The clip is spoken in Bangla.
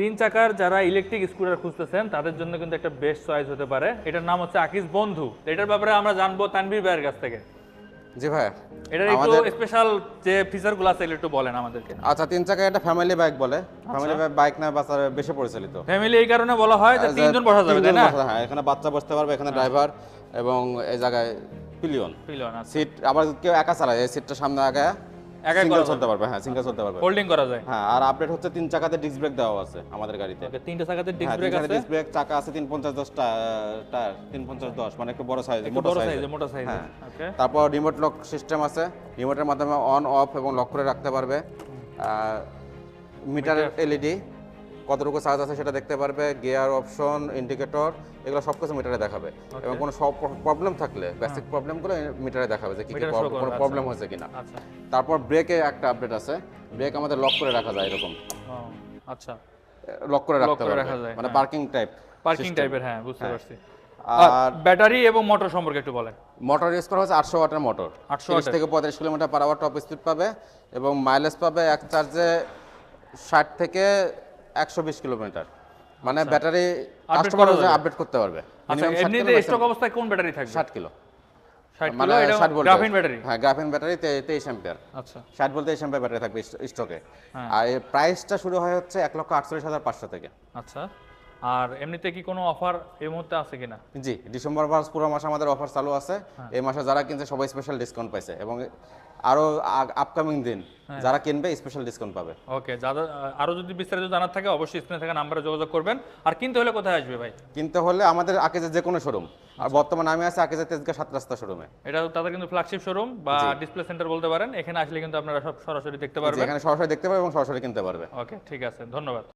তিন চাকার যারা ইলেকট্রিক স্কুটার খুঁজতেছেন তাদের জন্য কিন্তু একটা বেস্ট চয়েস হতে পারে। এটার নাম হচ্ছে আকিস বন্ধু। এটার ব্যাপারে আমরা জানব তানভীর ভাইয়ের কাছ থেকে। জি ভাই এটার একটু স্পেশাল যে ফিচারগুলো আছে একটু বলেন আমাদেরকে। আচ্ছা তিন চাকা এটা ফ্যামিলি বাইক বলে। ফ্যামিলি বাইক না বাচ্চা বেশি পরিচালিত। ফ্যামিলি এই কারণে বলা হয় যে তিনজন বসা যাবে তাই না? হ্যাঁ এখানে বাচ্চা বসতে পারবে এখানে ড্রাইভার এবং এই জায়গায় পিলিয়ন আছে সিট আবার কেউ একা চালায় এই সিটটা সামনে আগে একাই সিঙ্গেল চলতে পারবে হ্যাঁ সিঙ্গেল চলতে পারবে। হোল্ডিং করা যায়। হ্যাঁ আর আপডেট হচ্ছে তিন চাকাতে ডিস্ক ব্রেক দেওয়া আছে আমাদের গাড়িতে। ওকে তিনটা চাকাতে ডিস্ক হ্যাঁ ব্রেক আছে। ডিস্ক ব্রেক চাকা টায়ার মানে একটু বড় সাইজ সাইজ সাইজে মোটা সাইজে। ওকে তারপর রিমোট লক সিস্টেম আছে। রিমোটের মাধ্যমে অন অফ এবং লক করে রাখতে পারবে। মিটার এলইডি কতটুকু চার্জ আছে সেটা দেখতে পারবে গিয়ার অপশন ইন্ডিকেটর এগুলো সব কিছু মিটারে দেখাবে। এবং কোনো সব প্রবলেম থাকলে বেসিক প্রবলেমগুলো মিটারে দেখাবে যে কি কি কোনো। প্রবলেম হয়েছে কিনা। আচ্ছা। তারপর ব্রেকে একটা আপডেট আছে। ব্রেক আমাদের লক করে রাখা যায় এরকম। আচ্ছা। লক করে রাখতে পারবে। মানে হ্যাঁ। পার্কিং টাইপ পার্কিং টাইপের হ্যাঁ বুঝতে পারছি। আর ব্যাটারি এবং মোটর সম্পর্কে একটু বলেন। মোটর ইউজ করা হচ্ছে আটশো ওয়াটের মোটর 800 তিরিশ থেকে পঁয়ত্রিশ kilometre per hour top speed পাবে এবং মাইলেজ পাবে এক চার্জে ষাট থেকে একশো বিশ কিলোমিটার। মানে ব্যাটারি কাস্টমার আপডেট করতে পারবে। আচ্ছা এমনিতে স্টক অবস্থায় কোন ব্যাটারি থাকবে? ষাট কিলো। 60 মানে ষাট ভোল্ট গ্রাফিন ব্যাটারি? হ্যাঁ গ্রাফিন ব্যাটারি তেইশ অ্যাম্পিয়ার আচ্ছা। ষাট তেইশ অ্যাম্পিয়ার ব্যাটারি থাকবে স্টকে হ্যাঁ। আর প্রাইসটা শুরু হয় হচ্ছে এক লক্ষ আটচল্লিশ হাজার পাঁচশো থেকে। আচ্ছা। আর এমনিতে কি কোনো অফার এই মুহূর্তে আছে কিনা? জি ডিসেম্বর মাস পুরো মাস আমাদের অফার চালু আছে। হ্যাঁ। এই মাসে যারা কিনছে সবাই স্পেশাল ডিসকাউন্ট পাইছে এবং আরও আপকামিং দিন হ্যাঁ। যারা কিনবে স্পেশাল ডিসকাউন্ট পাবে। ওকে যাদের আরও যদি বিস্তারিত জানার থাকে অবশ্যই স্ক্রিনে থাকা নাম্বারে যোগাযোগ করবেন। আর কিনতে হলে কোথায় আসবে ভাই? কিনতে হলে আমাদের আকেজের যে কোনো শোরুম আর বর্তমানে আমি আছি আকেজের তেজগা সাত রাস্তা শোরুমে এটা তাদের কিন্তু ফ্ল্যাগশিপ শোরুম বা ডিসপ্লে সেন্টার বলতে পারেন। এখানে আসলে কিন্তু আপনারা সব সরাসরি দেখতে পারবেন। এখানে সরাসরি দেখতে পাবে এবং সরাসরি কিনতে পারবে। ওকে ঠিক আছে ধন্যবাদ।